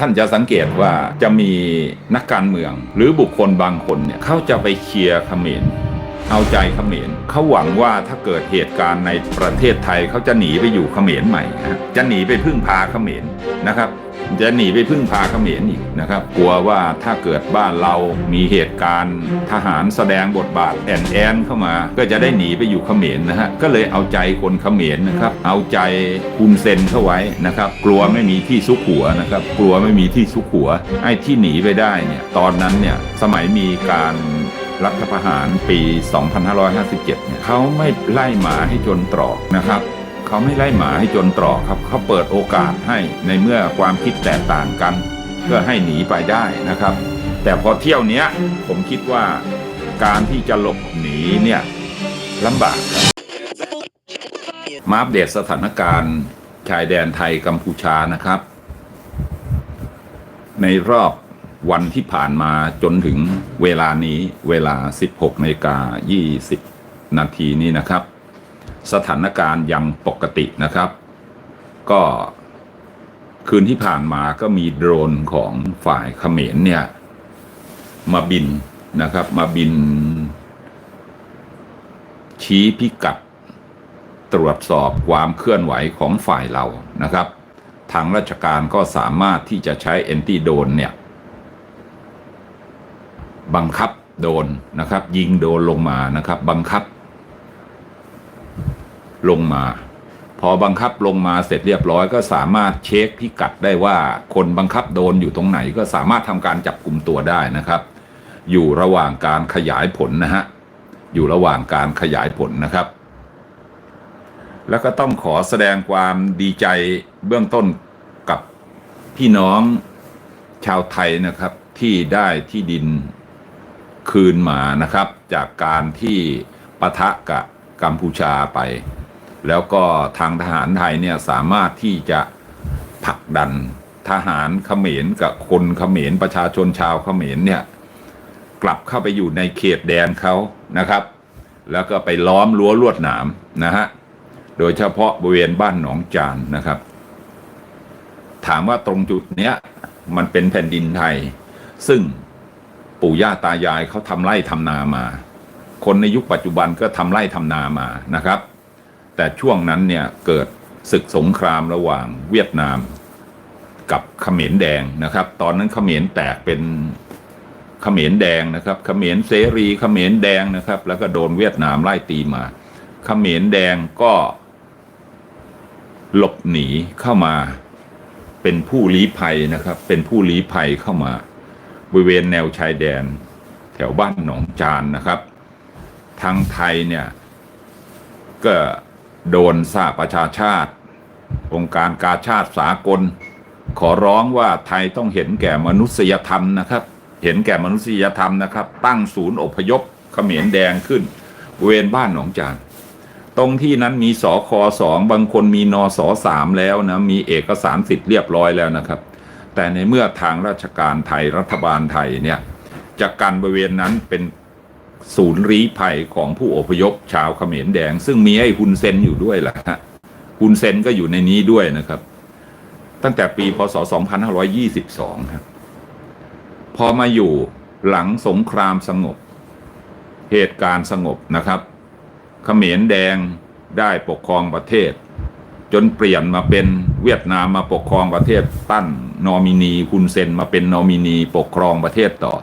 ท่านจะสังเกตว่าจะมีนักการเมือง หรือบุคคลบางคนเนี่ยเขาจะไปเชียร์เขมรเอาใจเขมรเขาหวังว่าถ้าเกิดเหตุการณ์ในประเทศไทยเขาจะหนีไปอยู่เขมรใหม่นะจะหนีไปพึ่งพาเขมรนะครับ จะหนีไปพึ่งพาเขมรอีกนะครับ กลัวว่าถ้าเกิดบ้านเรามีเหตุการณ์ทหารแสดงบทบาทแอนแอนเข้ามา ก็จะได้หนีไปอยู่เขมรนะฮะก็เลยเอาใจคนเขมรนะครับ เอาใจคุณเซนเข้าไว้นะครับ กลัวไม่มีที่ซุกหัวนะครับ กลัวไม่มีที่ซุกหัวไอ้ที่หนีไปได้เนี่ยตอนนั้นเนี่ยสมัยมีการรัฐประหารปี 2557เนี่ยเขาไม่ไล่หมาให้จนตรอกนะครับ เขาไม่ไล่หมาให้จนตรอกครับ เขาเปิดโอกาสให้ในเมื่อความคิดแตกต่างกัน เพื่อให้หนีไปได้นะครับ แต่พอเที่ยวเนี้ยผมคิดว่าการที่จะหลบหนีเนี่ยลำบากครับมาอัปเดตสถานการณ์ชายแดนไทยกัมพูชานะครับ ในรอบวันที่ผ่านมาจนถึงเวลานี้เวลา 16นาฬิกา20 นาทีนี้นะครับ สถานการณ์ยังปกตินะครับ ก็คืนที่ผ่านมาก็มีโดรนของฝ่ายเขมรเนี่ยมาบินนะครับ มาบิน ชี้พิกัดตรวจสอบความเคลื่อนไหวของฝ่ายเรานะครับ ทางราชการก็สามารถที่จะใช้แอนตี้โดนเนี่ยบังคับโดนนะครับ ยิงโดนลงมานะครับ บังคับ ลงมา พอบังคับลงมาเสร็จเรียบร้อย ก็สามารถเช็คพิกัดได้ว่าคนบังคับโดนอยู่ตรงไหน ก็สามารถทำการจับกลุ่มตัวได้นะครับ อยู่ระหว่างการขยายผลนะฮะอยู่ระหว่างการขยายผลนะครับ แล้วก็ต้องขอแสดงความดีใจเบื้องต้นกับพี่น้องชาวไทยนะครับที่ได้ที่ดินคืนมานะครับ จากการที่ปะทะกับกัมพูชาไป แล้วก็ทางทหารไทยเนี่ยสามารถที่จะผลักดันทหารเขมรกับคนเขมรประชาชนชาวเขมรเนี่ยกลับเข้าไปอยู่ในเขตแดนเขานะครับ แล้วก็ไปล้อมรั้วลวดหนามนะฮะโดยเฉพาะบริเวณบ้านหนองจานนะครับ ถามว่าตรงจุดเนี้ยมันเป็นแผ่นดินไทย ซึ่งปู่ย่าตายายเขาทำไร่ทำนามา คนในยุคปัจจุบันก็ทำไร่ทำนามานะครับ แต่ช่วงนั้นเนี่ยเกิดศึกสงครามระหว่างเวียดนามกับเขมรแดงนะครับ ตอนนั้นเขมรแตกเป็นเขมรแดงนะครับเขมรเสรีเขมรแดงนะครับ แล้วก็โดนเวียดนามไล่ตีมาเขมรแดงก็หลบหนีเข้ามาเป็นผู้ลี้ภัยนะครับ เป็นผู้ลี้ภัยเข้ามา บริเวณแนวชายแดน แถวบ้านหนองจานนะครับ ทางไทยเนี่ยก็ โดนสหประชาชาติ องค์การกาชาติสากล ขอร้องว่าไทยต้องเห็นแก่มนุษยธรรมนะครับ เห็นแก่มนุษยธรรมนะครับ ตั้งศูนย์อพยพเขมรแดงขึ้น เวณบ้านหนองจานตรงที่นั้นมีสอคอสองบางคนมีนอสอสามแล้วนะมีเอกสารสิทธิ์เรียบร้อยแล้วนะครับ แต่ในเมื่อทางราชการไทยรัฐบาลไทยเนี่ยจะกันบริเวณนั้นเป็น ศูนย์รีภัยของผู้อพยพชาวเขมรแดง ซึ่งมีไอ้ฮุนเซนอยู่ด้วยแหละฮะฮุนเซนก็อยู่ในนี้ด้วยนะครับ ตั้งแต่ปีพศ 2522ครับพอมาอยู่หลังสงครามสงบ เหตุการณ์สงบนะครับเขมรแดงได้ปกครองประเทศ จนเปลี่ยนมาเป็นเวียดนามมาปกครองประเทศตั้นนอมินีฮุนเซนมาเป็นนอมินีปกครองประเทศต่อ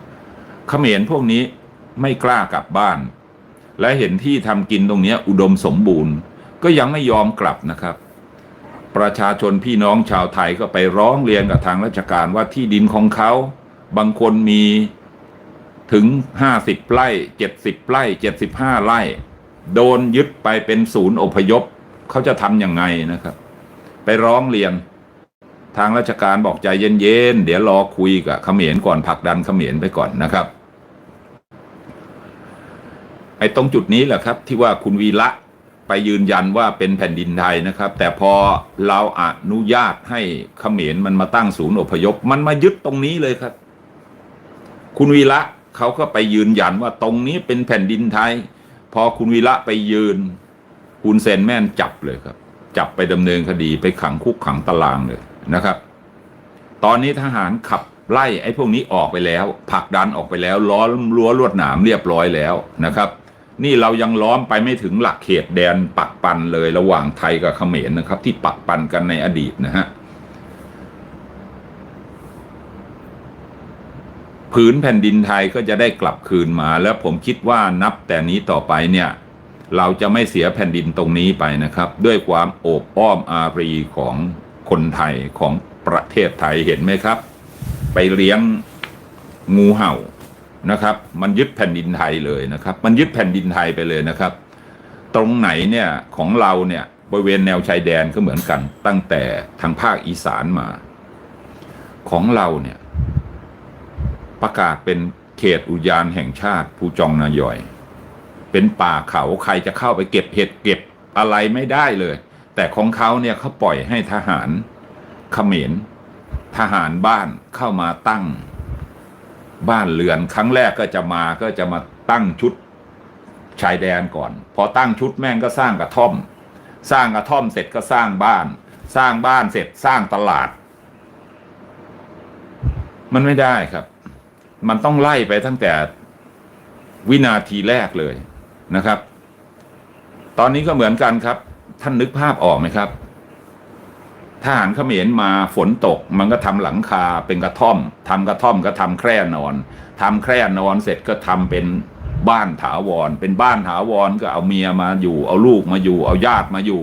เขมรพวกนี้ ไม่กล้ากลับบ้าน และเห็นที่ทำกินตรงนี้อุดมสมบูรณ์ ก็ยังไม่ยอมกลับนะครับ ประชาชนพี่น้องชาวไทยก็ไปร้องเรียนกับทางราชการว่าที่ดินของเขา บางคนมีถึงห้าสิบไร่เจ็ดสิบไร่เจ็ดสิบห้าไร่ โดนยึดไปเป็นศูนย์อพยพ เขาจะทำยังไงนะครับ ไปร้องเรียน ทางราชการบอกใจเย็นๆ เดี๋ยวรอคุยกับเขมรก่อนผลักดันเขมรไปก่อนนะครับ ไอ้ตรงจุดนี้แหละครับ ที่ว่าคุณวีระไปยืนยันว่าเป็นแผ่นดินไทยนะครับ แต่พอเราอนุญาตให้เขมรมันมาตั้งศูนย์อพยพ มันมายึดตรงนี้เลยครับ คุณวีระเขาก็ไปยืนยันว่าตรงนี้เป็นแผ่นดินไทย พอคุณวีระไปยืน คุณเซนแม่นจับเลยครับ จับไปดำเนินคดีไปขังคุกขังตารางเลยนะครับ ตอนนี้ทหารขับไล่ไอ้พวกนี้ออกไปแล้วผลักดันออกไปแล้วล้อมรั้วลวดหนามเรียบร้อยแล้วนะครับ นี่เรายังล้อมไปไม่ถึงหลักเขตแดนปักปันเลยระหว่างไทยกับเขมรนะครับ ที่ปักปันกันในอดีตนะฮะผืนแผ่นดินไทยก็จะได้กลับคืนมา แล้วผมคิดว่านับแต่นี้ต่อไปเนี่ย เราจะไม่เสียแผ่นดินตรงนี้ไปนะครับ ด้วยความโอบอ้อมอารีของคนไทยของประเทศไทยเห็นไหมครับ ไปเลี้ยงงูเห่า นะครับ มันยึดแผ่นดินไทยเลยนะครับ มันยึดแผ่นดินไทยไปเลยนะครับ ตรงไหนเนี่ยของเราเนี่ยบริเวณแนวชายแดนก็เหมือนกันตั้งแต่ทางภาคอีสานมา ของเราเนี่ยประกาศเป็นเขตอุทยานแห่งชาติภูจองนายอย เป็นป่าเขาใครจะเข้าไปเก็บเห็ดเก็บอะไรไม่ได้เลย แต่ของเขาเนี่ยเขาปล่อยให้ทหารเขมรทหารบ้านเข้ามาตั้ง บ้านเรือนครั้งแรกก็จะมาก็จะมาตั้งชุดชายแดนก่อน พอตั้งชุดแม่งก็สร้างกระท่อม สร้างกระท่อมเสร็จก็สร้างบ้าน สร้างบ้านเสร็จสร้างตลาด มันไม่ได้ครับ มันต้องไล่ไปตั้งแต่วินาทีแรกเลยนะครับ ตอนนี้ก็เหมือนกันครับ ท่านนึกภาพออกไหมครับ ทหารเขมรมาฝนตก มันก็ทำหลังคาเป็นกระท่อมทำกระท่อมก็ทำแคร่นอนทำแคร่นอนเสร็จก็ทำเป็นบ้านถาวร เป็นบ้านถาวรก็เอาเมียมาอยู่ เอาลูกมาอยู่ เอาญาติมาอยู่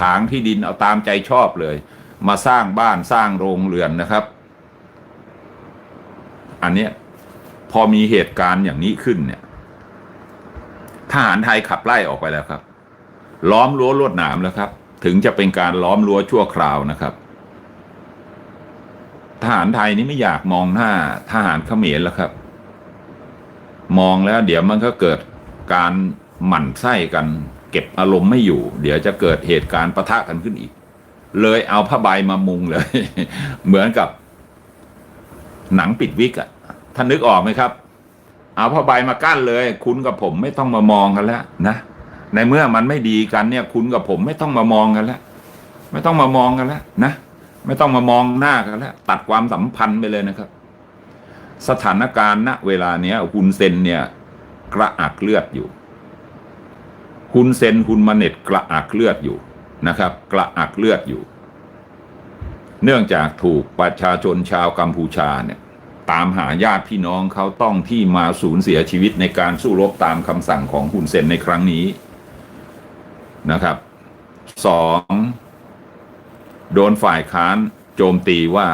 ถางที่ดินเอาตามใจชอบเลย มาสร้างบ้านสร้างโรงเรือนนะครับ อันเนี้ยพอมีเหตุการณ์อย่างนี้ขึ้นเนี่ยทหารไทยขับไล่ออกไปแล้วครับ ล้อมรั้วลวดหนามแล้วครับ ถึงจะเป็นการล้อมรั้วชั่วคราวนะครับ ทหารไทยนี่ไม่อยากมองหน้าทหารเขมรแล้วครับ มองแล้ว เดี๋ยวมันก็เกิดการหมั่นไส้กัน เก็บอารมณ์ไม่อยู่ เดี๋ยวจะเกิดเหตุการณ์ประทะกันขึ้นอีก เลยเอาผ้าใบมามุงเลย เหมือนกับ หนังปิดวิกอะท่านนึกออกไหมครับ เอาผ้าใบมากั้นเลย คุณกับผมไม่ต้องมามองกันแล้วนะ ในเมื่อมันไม่ดีกันเนี่ย คุณกับผมไม่ต้องมามองกันแล้ว ไม่ต้องมามองกันแล้วนะไม่ต้องมามองหน้ากันแล้วตัดความสัมพันธ์ไปเลยนะครับ สถานการณ์ณเวลาเนี้ยฮุนเซนเนี่ย กระอักเลือดอยู่ฮุนเซนฮุนมาเน็ตกระอักเลือดอยู่นะครับ กระอักเลือดอยู่ เนื่องจากถูกประชาชนชาวกัมพูชาเนี่ย ตามหาญาติพี่น้องเขาต้องที่มาสูญเสียชีวิตในการสู้รบตามคำสั่งของฮุนเซนในครั้งนี้ นะครับสองโดนฝ่ายค้านโจมตีว่า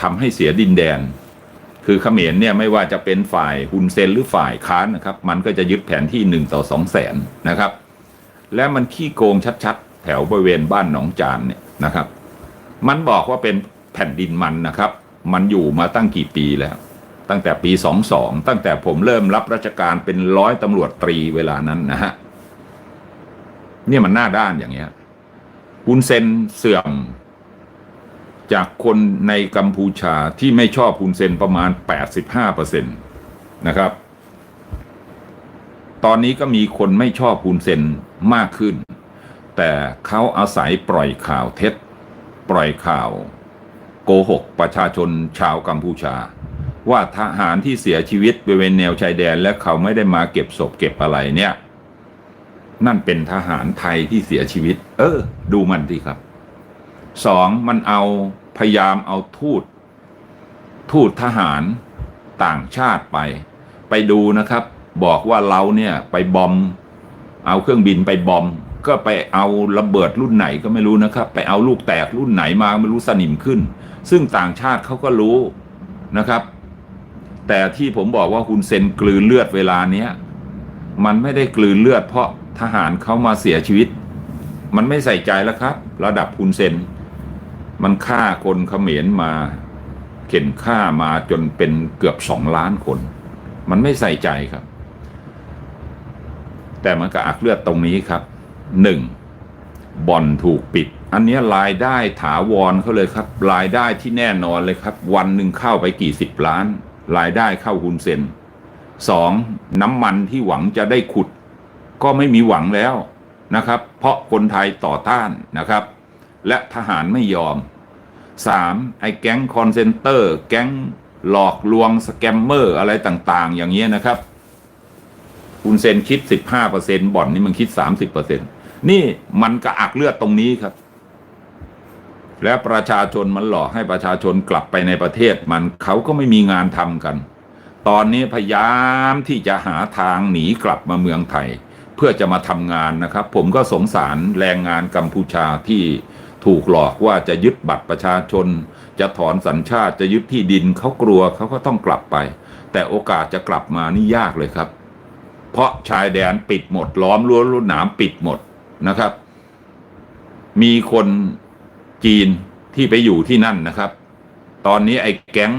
ทำให้เสียดินแดน คือเขมรเนี่ยไม่ว่าจะเป็นฝ่ายฮุนเซนหรือฝ่ายค้านนะครับ มันก็จะยึดแผนที่หนึ่งต่อสองแสนนะครับ และมันขี้โกงชัดๆ แถวบริเวณบ้านหนองจานเนี่ยนะครับ มันบอกว่าเป็นแผ่นดินมันนะครับ มันอยู่มาตั้งกี่ปีแล้ว ตั้งแต่ปีสองสองตั้งแต่ผมเริ่มรับราชการเป็นร้อยตำรวจตรีเวลานั้นนะฮะ เนี่ยมันหน้าด้านอย่างเงี้ยฮุนเซนเสื่อม จากคนในกัมพูชาที่ไม่ชอบฮุนเซนประมาณ 85%นะครับ ตอนนี้ก็มีคนไม่ชอบฮุนเซนมากขึ้น แต่เขาอาศัยปล่อยข่าวเท็จ ปล่อยข่าว โกหกประชาชนชาวกัมพูชา ว่าทหารที่เสียชีวิตบริเวณแนวชายแดนและเขาไม่ได้มาเก็บศพเก็บอะไรเนี่ย นั่นเป็นทหารไทยที่เสียชีวิต เออ ดูมันดีครับสองมันเอาพยายามเอาทูต ทูตทหารต่างชาติไป ไปดูนะครับ บอกว่าเราเนี่ยไปบอม เอาเครื่องบินไปบอม ก็ไปเอาระเบิดรุ่นไหนก็ไม่รู้นะครับ ไปเอาลูกแตกรุ่นไหนมาไม่รู้สนิมขึ้น ซึ่งต่างชาติเขาก็รู้นะครับ แต่ที่ผมบอกว่าคุณเซนกลืนเลือดเวลาเนี้ยมันไม่ได้กลืนเลือดเพราะ ทหารเขามาเสียชีวิต มันไม่ใส่ใจแล้วครับ ระดับคุณเซน มันฆ่าคนเขมรมาเข็นฆ่ามาจนเป็นเกือบสองล้านคน มันไม่ใส่ใจครับ แต่มันก็อักเลือดตรงนี้ครับหนึ่งบ่อนถูกปิด อันนี้รายได้ถาวรเขาเลยครับ รายได้ที่แน่นอนเลยครับ วันหนึ่งเข้าไปกี่สิบล้าน รายได้เข้าคุณเซนสองน้ำมันที่หวังจะได้ขุด ก็ไม่มีหวังแล้วนะครับ เพราะคนไทยต่อต้านนะครับ และทหารไม่ยอมสามไอ้แก๊งคอนเซนเตอร์ แก๊งหลอกลวงสแกมเมอร์อะไรต่างๆ อย่างเงี้ยนะครับ คุณเซนคิดสิบห้าเปอร์เซ็นบ่อนนี่มันคิดสามสิบเปอร์เซ็นนี่มันกระอักเลือดตรงนี้ครับ และประชาชนมันหลอกให้ประชาชนกลับไปในประเทศมันเขาก็ไม่มีงานทำกัน ตอนนี้พยายามที่จะหาทางหนีกลับมาเมืองไทย เพื่อจะมาทำงานนะครับ ผมก็สงสารแรงงานกัมพูชาที่ถูกหลอกว่าจะยึดบัตรประชาชน จะถอนสัญชาติจะยึดที่ดินเขากลัวเขาก็ต้องกลับไป แต่โอกาสจะกลับมานี่ยากเลยครับ เพราะชายแดนปิดหมด ล้อมรั้วรุ่นหนามปิดหมดนะครับ มีคนจีนที่ไปอยู่ที่นั่นนะครับ ตอนนี้ไอ้แก๊ง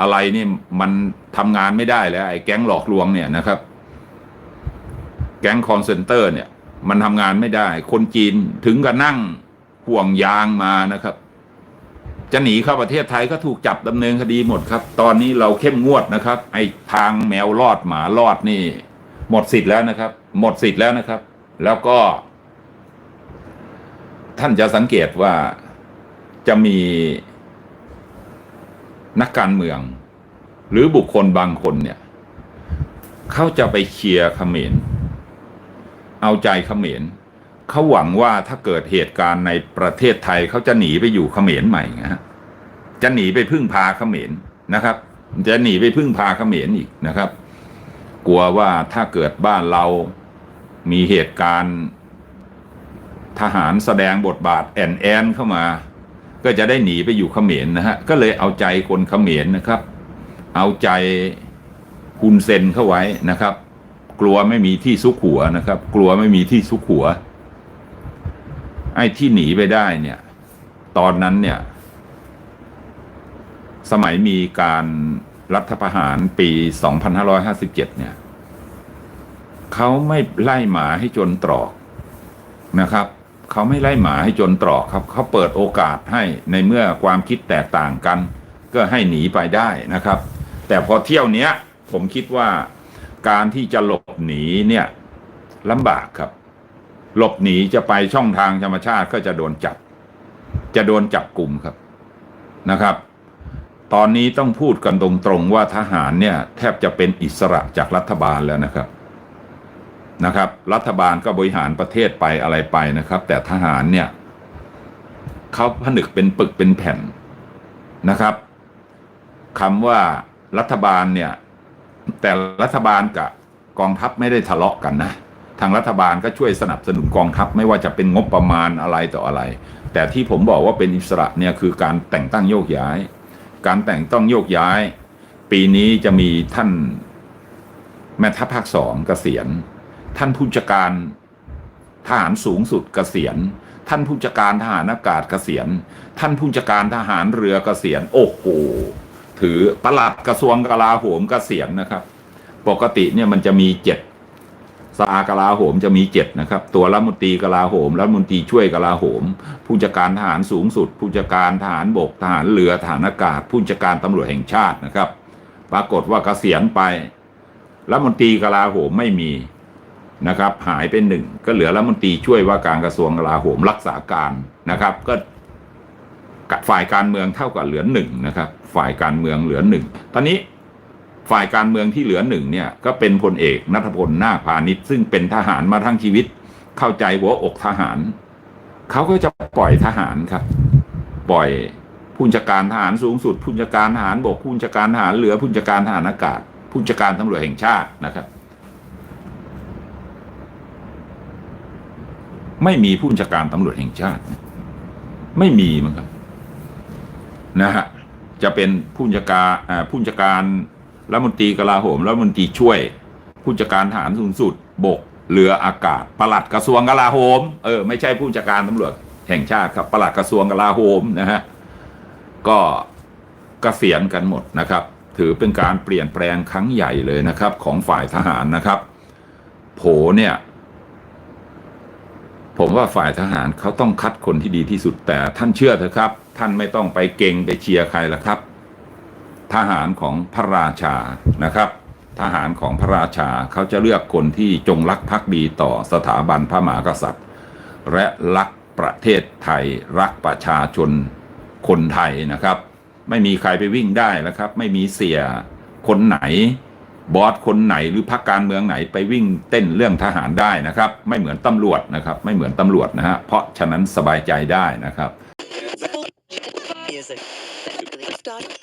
อะไรนี่มันทำงานไม่ได้แล้ว ไอ้แก๊งหลอกลวงเนี่ยนะครับ แก๊งคอนเซนเตอร์เนี่ย มันทำงานไม่ได้ คนจีนถึงกับนั่งห่วงยางมานะครับ จะหนีเข้าประเทศไทยก็ถูกจับดำเนินคดีหมดครับ ตอนนี้เราเข้มงวดนะครับ ไอ้ทางแมวรอดหมารอดนี่ หมดสิทธิ์แล้วนะครับ หมดสิทธิ์แล้วนะครับ แล้วก็ ท่านจะสังเกตว่าจะมีนักการเมือง หรือบุคคลบางคนเนี่ย เขาจะไปเคลียร์เขมร เอาใจเขมรเขาหวังว่าถ้าเกิดเหตุการณ์ในประเทศไทยเขาจะหนีไปอยู่เขมรใหม่นะฮะจะหนีไปพึ่งพาเขมรนะครับ จะหนีไปพึ่งพาเขมรอีกนะครับ กลัวว่าถ้าเกิดบ้านเรามีเหตุการณ์ ทหารแสดงบทบาทแอนแอนเข้ามา ก็จะได้หนีไปอยู่เขมรนะฮะก็เลยเอาใจคนเขมรนะครับ เอาใจคุณเซนเข้าไว้นะครับ กลัวไม่มีที่ซุกหัวนะครับ กลัวไม่มีที่ซุกหัว ไอ้ที่หนีไปได้เนี่ย ตอนนั้นเนี่ย สมัยมีการรัฐประหารปี 2557 เนี่ย เขาไม่ไล่หมาให้จนตรอกนะครับ เขาไม่ไล่หมาให้จนตรอกครับ เขาเปิดโอกาสให้ในเมื่อความคิดแตกต่างกัน ก็ให้หนีไปได้นะครับ แต่พอเที่ยวเนี้ย ผมคิดว่า การที่จะหลบหนีเนี่ยลำบากครับ หลบหนีจะไปช่องทางธรรมชาติก็จะโดนจับ จะโดนจับกลุ่มครับนะครับ ตอนนี้ต้องพูดกันตรงๆว่าทหารเนี่ยแทบจะเป็นอิสระจากรัฐบาลแล้วนะครับนะครับ รัฐบาลก็บริหารประเทศไปอะไรไปนะครับ แต่ทหารเนี่ยเขาผนึกเป็นปึกเป็นแผ่นนะครับคำว่ารัฐบาลเนี่ย แต่รัฐบาลกับกองทัพไม่ได้ทะเลาะกันนะ ทางรัฐบาลก็ช่วยสนับสนุนกองทัพไม่ว่าจะเป็นงบประมาณอะไรต่ออะไร แต่ที่ผมบอกว่าเป็นอิสระเนี่ยคือการแต่งตั้งโยกย้าย การแต่งต้องโยกย้าย ปีนี้จะมีท่านแม่ทัพภาคสองเกษียณ ท่านผู้จัดการทหารสูงสุดเกษียณ ท่านผู้จัดการทหารอากาศเกษียณ ท่านผู้จัดการทหารเรือเกษียณ โอ้โห ถือประหลัดกระทรวงกลาโหมเกษียณนะครับ ปกติเนี่ยมันจะมีเจ็ดสภากลาโหมจะมีเจ็ดนะครับ ตัวรัฐมนตรีกลาโหมรัฐมนตรีช่วยกลาโหม ผู้จัดการทหารสูงสุด ผู้จัดการทหารบกทหารเรือทหารอากาศ ผู้จัดการตำรวจแห่งชาตินะครับ ปรากฏว่าเกษียณไปรัฐมนตรีกลาโหมไม่มีนะครับ หายไปหนึ่งก็เหลือรัฐมนตรีช่วยว่าการกระทรวงกลาโหมรักษาการนะครับ ก็ ฝ่ายการเมืองเท่ากับเหลือหนึ่งนะครับ ฝ่ายการเมืองเหลือหนึ่งตอนนี้ฝ่ายการเมืองที่เหลือหนึ่งเนี่ยก็เป็นพลเอกนัทพลนาคพาณิชย์ซึ่งเป็นทหารมาทั้งชีวิต เข้าใจหัวอกทหาร เขาก็จะปล่อยทหารครับ ปล่อยผู้จัดการทหารสูงสุดผู้จัดการทหารบกผู้จัดการทหารเรือผู้จัดการทหารอากาศผู้จัดการตำรวจแห่งชาตินะครับ ไม่มีผู้จัดการตำรวจแห่งชาติ ไม่มีมั้งครับ นะฮะจะเป็นผู้จัดการาผู้จัดการรัฐมนตรีกลาโหมรัฐมนตรีช่วย ผู้จัดการทหารสูงสุด บกเรืออากาศปลัดกระทรวงกลาโหมเออไม่ใช่ผู้จัดการตำรวจแห่งชาติครับปลัดกระทรวงกลาโหมนะฮะก็เกษียณกันหมดนะครับ ถือเป็นการเปลี่ยนแปลงครั้งใหญ่เลยนะครับ ของฝ่ายทหารนะครับ โผเนี่ย ผมว่าฝ่ายทหารเขาต้องคัดคนที่ดีที่สุดแต่ท่านเชื่อเถอะครับ ท่านไม่ต้องไปเก่งไปเชียร์ใครละครับ ทหารของพระราชานะครับ ทหารของพระราชาเขาจะเลือกคนที่จงรักภักดีต่อสถาบันพระมหากษัตริย์ และรักประเทศไทยรักประชาชนคนไทยนะครับ ไม่มีใครไปวิ่งได้แล้วครับ ไม่มีเสียคนไหนบอสคนไหนหรือพรรคการเมืองไหนไปวิ่งเต้นเรื่องทหารได้นะครับ ไม่เหมือนตำรวจนะครับ ไม่เหมือนตำรวจนะฮะเพราะฉะนั้นสบายใจได้นะครับ dot